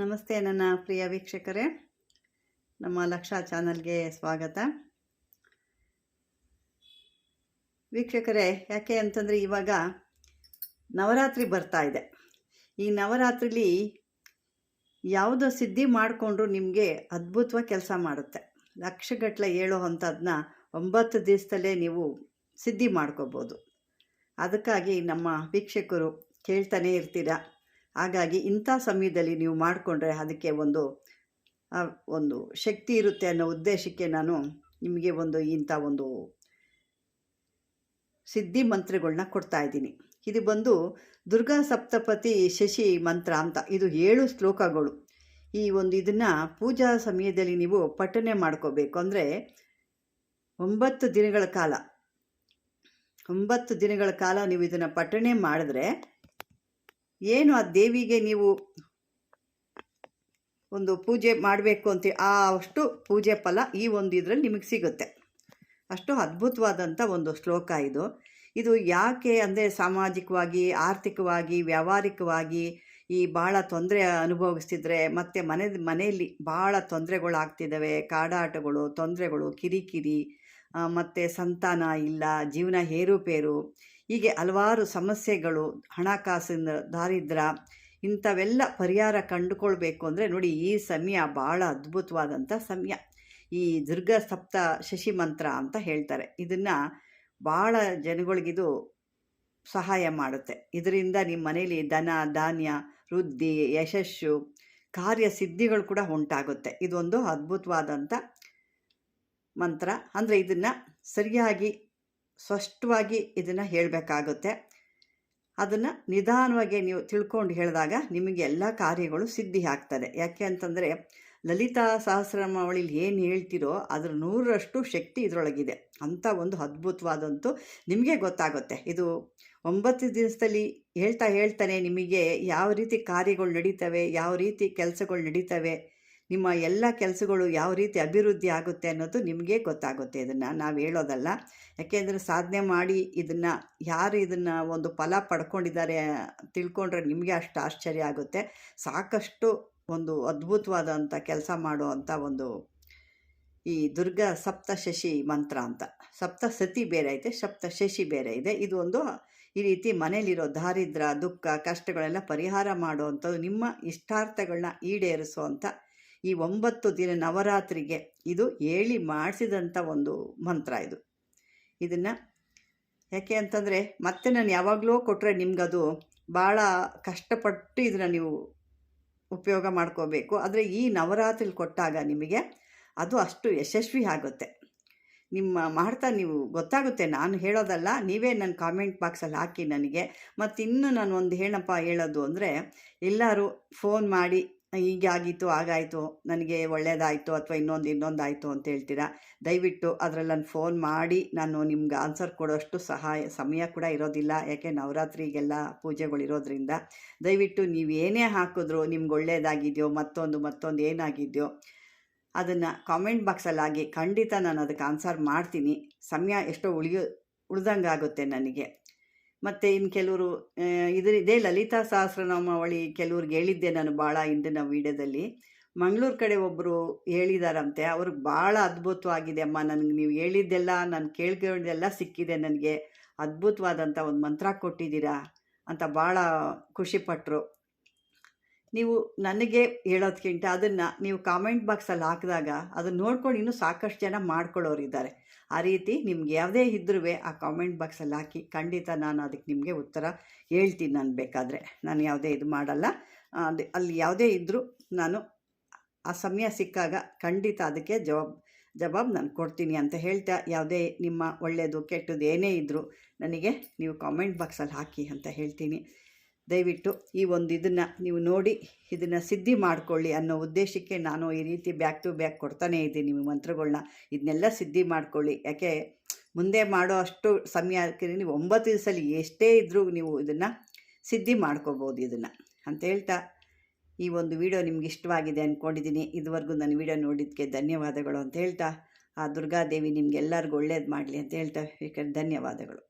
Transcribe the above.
ನಮಸ್ತೆ ನನ್ನ ಪ್ರಿಯ ವೀಕ್ಷಕರೇ. ನಮ್ಮ ಲಕ್ಷ ಚಾನಲ್ಗೆ ಸ್ವಾಗತ. ವೀಕ್ಷಕರೇ, ಯಾಕೆ ಅಂತಂದರೆ ಇವಾಗ ನವರಾತ್ರಿ ಬರ್ತಾ ಇದೆ. ಈ ನವರಾತ್ರಿಲಿ ಯಾವುದೋ ಸಿದ್ಧಿ ಮಾಡಿಕೊಂಡ್ರು ನಿಮಗೆ ಅದ್ಭುತವಾಗಿ ಕೆಲಸ ಮಾಡುತ್ತೆ. ಲಕ್ಷಗಟ್ಟಲೆ ಹೇಳೋ ಅಂಥದ್ದನ್ನ ಒಂಬತ್ತು ದಿವಸದಲ್ಲೇ ನೀವು ಸಿದ್ಧಿ ಮಾಡ್ಕೋಬೋದು. ಅದಕ್ಕಾಗಿ ನಮ್ಮ ವೀಕ್ಷಕರು ಕೇಳ್ತಾನೆ ಇರ್ತೀರ? ಹಾಗಾಗಿ ಇಂಥ ಸಮಯದಲ್ಲಿ ನೀವು ಮಾಡಿಕೊಂಡ್ರೆ ಅದಕ್ಕೆ ಒಂದು ಒಂದು ಶಕ್ತಿ ಇರುತ್ತೆ ಅನ್ನೋ ಉದ್ದೇಶಕ್ಕೆ ನಾನು ನಿಮಗೆ ಒಂದು ಇಂಥ ಒಂದು ಸಿದ್ಧಿ ಮಂತ್ರಗಳನ್ನ ಕೊಡ್ತಾ ಇದ್ದೀನಿ. ಇದು ಬಂದು ದುರ್ಗಾ ಸಪ್ತಪತಿ ಶಶಿ ಮಂತ್ರ ಅಂತ, ಇದು ಏಳು ಶ್ಲೋಕಗಳು. ಈ ಒಂದು ಇದನ್ನು ಪೂಜಾ ಸಮಯದಲ್ಲಿ ನೀವು ಪಠನೆ ಮಾಡ್ಕೋಬೇಕು ಅಂದರೆ ಒಂಬತ್ತು ದಿನಗಳ ಕಾಲ, ಒಂಬತ್ತು ದಿನಗಳ ಕಾಲ ನೀವು ಇದನ್ನು ಪಠಣೆ ಮಾಡಿದ್ರೆ ಏನು ಆ ದೇವಿಗೆ ನೀವು ಒಂದು ಪೂಜೆ ಮಾಡಬೇಕು ಅಂತ ಆ ಅಷ್ಟು ಪೂಜೆ ಫಲ ಈ ಒಂದು ಇದರಲ್ಲಿ ನಿಮಗೆ ಸಿಗುತ್ತೆ. ಅಷ್ಟು ಅದ್ಭುತವಾದಂಥ ಒಂದು ಶ್ಲೋಕ ಇದು. ಇದು ಯಾಕೆ ಅಂದರೆ ಸಾಮಾಜಿಕವಾಗಿ, ಆರ್ಥಿಕವಾಗಿ, ವ್ಯಾವಹಾರಿಕವಾಗಿ ಈ ಭಾಳ ತೊಂದರೆ ಅನುಭವಿಸ್ತಿದ್ರೆ ಮತ್ತು ಮನೆ, ಮನೆಯಲ್ಲಿ ಭಾಳ ತೊಂದರೆಗಳಾಗ್ತಿದ್ದಾವೆ. ಕಾಡಾಟಗಳು, ತೊಂದರೆಗಳು, ಕಿರಿಕಿರಿ ಮತ್ತು ಸಂತಾನ ಇಲ್ಲ, ಜೀವನ ಏರುಪೇರು ಹೀಗೆ ಹಲವಾರು ಸಮಸ್ಯೆಗಳು, ಹಣಕಾಸಿನ ದಾರಿದ್ರ್ಯ ಇಂಥವೆಲ್ಲ ಪರಿಹಾರ ಕಂಡುಕೊಳ್ಬೇಕು ಅಂದರೆ ನೋಡಿ ಈ ಸಮಯ ಭಾಳ ಅದ್ಭುತವಾದಂಥ ಸಮಯ. ಈ ದುರ್ಗ ಸಪ್ತ ಶಶಿ ಮಂತ್ರ ಅಂತ ಹೇಳ್ತಾರೆ. ಇದನ್ನು ಭಾಳ ಜನಗಳಿಗಿದು ಸಹಾಯ ಮಾಡುತ್ತೆ. ಇದರಿಂದ ನಿಮ್ಮ ಮನೇಲಿ ದನ ಧಾನ್ಯ, ವೃದ್ಧಿ, ಯಶಸ್ಸು ಕಾರ್ಯಸಿದ್ಧಿಗಳು ಕೂಡ ಉಂಟಾಗುತ್ತೆ. ಇದೊಂದು ಅದ್ಭುತವಾದಂಥ ಮಂತ್ರ. ಅಂದರೆ ಇದನ್ನು ಸರಿಯಾಗಿ ಸ್ಪಷ್ಟವಾಗಿ ಇದನ್ನು ಹೇಳಬೇಕಾಗುತ್ತೆ. ಅದನ್ನು ನಿಧಾನವಾಗಿ ನೀವು ತಿಳ್ಕೊಂಡು ಹೇಳಿದಾಗ ನಿಮಗೆ ಎಲ್ಲ ಕಾರ್ಯಗಳು ಸಿದ್ಧಿ ಆಗ್ತದೆ. ಯಾಕೆ ಅಂತಂದರೆ ಲಲಿತಾ ಸಹಸ್ರಮಾವಳಿಲಿ ಏನು ಹೇಳ್ತಿರೋ ಅದರ ನೂರರಷ್ಟು ಶಕ್ತಿ ಇದರೊಳಗಿದೆ. ಅಂಥ ಒಂದು ಅದ್ಭುತವಾದಂತೂ ನಿಮಗೆ ಗೊತ್ತಾಗುತ್ತೆ. ಇದು ಒಂಬತ್ತು ದಿವಸದಲ್ಲಿ ಹೇಳ್ತಾ ಹೇಳ್ತಾನೆ ನಿಮಗೆ ಯಾವ ರೀತಿ ಕಾರ್ಯಗಳು ನಡೀತವೆ, ಯಾವ ರೀತಿ ಕೆಲಸಗಳು ನಡೀತವೆ ನಿಮ್ಮ ಎಲ್ಲ ಕೆಲಸಗಳು ಯಾವ ರೀತಿ ಅಭಿವೃದ್ಧಿ ಆಗುತ್ತೆ ಅನ್ನೋದು ನಿಮಗೆ ಗೊತ್ತಾಗುತ್ತೆ ಇದನ್ನು. ನಾವು ಹೇಳೋದಲ್ಲ. ಯಾಕೆಂದರೆ ಸಾಧನೆ ಮಾಡಿ ಇದನ್ನು, ಯಾರು ಇದನ್ನು ಒಂದು ಫಲ ಪಡ್ಕೊಂಡಿದ್ದಾರೆ ತಿಳ್ಕೊಂಡ್ರೆ ನಿಮಗೆ ಅಷ್ಟು ಆಶ್ಚರ್ಯ ಆಗುತ್ತೆ. ಸಾಕಷ್ಟು ಒಂದು ಅದ್ಭುತವಾದಂಥ ಕೆಲಸ ಮಾಡುವಂಥ ಒಂದು ಈ ದುರ್ಗ ಸಪ್ತಶಶಿ ಮಂತ್ರ ಅಂತ. ಸಪ್ತ ಸತಿ ಬೇರೆ ಐತೆ, ಸಪ್ತಶಶಿ ಬೇರೆ ಇದೆ. ಇದು ಒಂದು ಈ ರೀತಿ ಮನೇಲಿರೋ ದಾರಿದ್ರ, ದುಃಖ, ಕಷ್ಟಗಳೆಲ್ಲ ಪರಿಹಾರ ಮಾಡುವಂಥದ್ದು, ನಿಮ್ಮ ಇಷ್ಟಾರ್ಥಗಳನ್ನ ಈಡೇರಿಸುವಂಥ ಈ ಒಂಬತ್ತು ದಿನ ನವರಾತ್ರಿಗೆ ಇದು ಹೇಳಿ ಮಾಡಿಸಿದಂಥ ಒಂದು ಮಂತ್ರ ಇದು. ಇದನ್ನು ಯಾಕೆ ಅಂತಂದರೆ ಮತ್ತೆ ನಾನು ಯಾವಾಗಲೂ ಕೊಟ್ಟರೆ ನಿಮ್ಗದು ಭಾಳ ಕಷ್ಟಪಟ್ಟು ಇದನ್ನು ನೀವು ಉಪಯೋಗ ಮಾಡ್ಕೋಬೇಕು. ಆದರೆ ಈ ನವರಾತ್ರಿಲಿ ಕೊಟ್ಟಾಗ ನಿಮಗೆ ಅದು ಅಷ್ಟು ಯಶಸ್ವಿ ಆಗುತ್ತೆ. ನಿಮ್ಮ ಮಾಡ್ತಾ ನೀವು ಗೊತ್ತಾಗುತ್ತೆ. ನಾನು ಹೇಳೋದಲ್ಲ, ನೀವೇ ನನ್ನ ಕಾಮೆಂಟ್ ಬಾಕ್ಸಲ್ಲಿ ಹಾಕಿ ನನಗೆ. ಮತ್ತು ಇನ್ನು ನಾನು ಒಂದು ಏನಪ್ಪ ಹೇಳೋದು ಅಂದರೆ, ಎಲ್ಲರೂ ಫೋನ್ ಮಾಡಿ ಹೀಗಾಗಿತ್ತು ಆಗಾಯಿತು ನನಗೆ ಒಳ್ಳೇದಾಯಿತು ಅಥವಾ ಇನ್ನೊಂದು ಇನ್ನೊಂದು ಆಯಿತು ಅಂತ ಹೇಳ್ತೀರಾ? ದಯವಿಟ್ಟು ಅದರಲ್ಲಿ ನಾನು ಫೋನ್ ಮಾಡಿ, ನಾನು ನಿಮ್ಗೆ ಆನ್ಸರ್ ಕೊಡೋಷ್ಟು ಸಹಾಯ, ಸಮಯ ಕೂಡ ಇರೋದಿಲ್ಲ, ಯಾಕೆ ನವರಾತ್ರಿಗೆಲ್ಲ ಪೂಜೆಗಳಿರೋದ್ರಿಂದ. ದಯವಿಟ್ಟು ನೀವು ಏನೇ ಹಾಕಿದ್ರು ನಿಮ್ಗೆ ಒಳ್ಳೇದಾಗಿದೆಯೋ, ಮತ್ತೊಂದು ಮತ್ತೊಂದು ಏನಾಗಿದೆಯೋ, ಅದನ್ನು ಕಾಮೆಂಟ್ ಬಾಕ್ಸಲ್ಲಿ ಹಾಕಿ, ಖಂಡಿತ ನಾನು ಅದಕ್ಕೆ ಆನ್ಸರ್ ಮಾಡ್ತೀನಿ. ಸಮಯ ಎಷ್ಟೋ ಉಳಿಯೋ ಉಳ್ದಂಗೆ ಆಗುತ್ತೆ ನನಗೆ. ಮತ್ತು ಇನ್ನು ಕೆಲವರು ಇದ್ರ ಇದೇ ಲಲಿತಾ ಸಹಸ್ರನಾಮಾವಳಿ ಕೆಲವ್ರಿಗೆ ಹೇಳಿದ್ದೆ ನಾನು ಭಾಳ ಹಿಂದಿನ ವೀಡಿಯೋದಲ್ಲಿ. ಮಂಗಳೂರು ಕಡೆ ಒಬ್ಬರು ಹೇಳಿದಾರಂತೆ, ಅವ್ರಿಗೆ ಭಾಳ ಅದ್ಭುತವಾಗಿದೆ ಅಮ್ಮ, ನನಗೆ ನೀವು ಹೇಳಿದ್ದೆಲ್ಲ, ನಾನು ಕೇಳ್ಕೊಂಡಿದ್ದೆಲ್ಲ ಸಿಕ್ಕಿದೆ ನನಗೆ. ಅದ್ಭುತವಾದಂಥ ಒಂದು ಮಂತ್ರ ಕೊಟ್ಟಿದ್ದೀರಾ ಅಂತ ಭಾಳ ಖುಷಿಪಟ್ಟರು ನೀವು ನನಗೆ ಹೇಳೋದಕ್ಕಿಂತ ಅದನ್ನು ನೀವು ಕಾಮೆಂಟ್ ಬಾಕ್ಸಲ್ಲಿ ಹಾಕಿದಾಗ ಅದನ್ನು ನೋಡ್ಕೊಂಡು ಇನ್ನೂ ಸಾಕಷ್ಟು ಜನ ಮಾಡ್ಕೊಳ್ಳೋರಿದ್ದಾರೆ ಆ ರೀತಿ ನಿಮ್ಗೆ ಯಾವುದೇ ಇದ್ರೂ ಆ ಕಾಮೆಂಟ್ ಬಾಕ್ಸಲ್ಲಿ ಹಾಕಿ ಖಂಡಿತ ನಾನು ಅದಕ್ಕೆ ನಿಮಗೆ ಉತ್ತರ ಹೇಳ್ತೀನಿ ನಾನು ಬೇಕಾದರೆ. ನಾನು ಯಾವುದೇ ಇದು ಮಾಡಲ್ಲ. ಅದು ಅಲ್ಲಿ ಯಾವುದೇ ಇದ್ದರೂ ನಾನು ಆ ಸಮಯ ಸಿಕ್ಕಾಗ ಖಂಡಿತ ಅದಕ್ಕೆ ಜವಾಬ್ ಜವಾಬ್ ನಾನು ಕೊಡ್ತೀನಿ ಅಂತ ಹೇಳ್ತಾ ಯಾವುದೇ ನಿಮ್ಮ ಒಳ್ಳೆಯದು ಕೆಟ್ಟದ್ದು ಏನೇ ಇದ್ದರೂ ನನಗೆ ನೀವು ಕಾಮೆಂಟ್ ಬಾಕ್ಸಲ್ಲಿ ಹಾಕಿ ಅಂತ ಹೇಳ್ತೀನಿ. ದಯವಿಟ್ಟು ಈ ಒಂದು ಇದನ್ನು ನೀವು ನೋಡಿ ಇದನ್ನು ಸಿದ್ಧಿ ಮಾಡಿಕೊಳ್ಳಿ ಅನ್ನೋ ಉದ್ದೇಶಕ್ಕೆ ನಾನು ಈ ರೀತಿ ಬ್ಯಾಕ್ ಟು ಬ್ಯಾಕ್ ಕೊಡ್ತಾನೇ ಇದ್ದೀನಿ ನಿಮ್ಮ ಮಂತ್ರಗಳನ್ನ ಇದನ್ನೆಲ್ಲ ಸಿದ್ಧಿ ಮಾಡಿಕೊಳ್ಳಿ. ಯಾಕೆ ಮುಂದೆ ಮಾಡೋ ಅಷ್ಟು ಸಮಯಕ್ಕೆ ನೀವು ಒಂಬತ್ತು ದಿವಸದಲ್ಲಿ ಎಷ್ಟೇ ಇದ್ದರೂ ನೀವು ಇದನ್ನು ಸಿದ್ಧಿ ಮಾಡ್ಕೋಬೋದು ಇದನ್ನು. ಅಂತ ಹೇಳ್ತಾ ಈ ಒಂದು ವಿಡಿಯೋ ನಿಮ್ಗೆ ಇಷ್ಟವಾಗಿದೆ ಅಂದ್ಕೊಂಡಿದ್ದೀನಿ ಇದುವರೆಗೂ ನನ್ನ ವಿಡಿಯೋ ನೋಡಿದ್ದಕ್ಕೆ ಧನ್ಯವಾದಗಳು ಅಂತ ಹೇಳ್ತಾ. ಆ ದುರ್ಗಾದೇವಿ ನಿಮ್ಗೆಲ್ಲರಿಗೂ ಒಳ್ಳೇದು ಮಾಡಲಿ ಅಂತ ಹೇಳ್ತಾ. ಧನ್ಯವಾದಗಳು.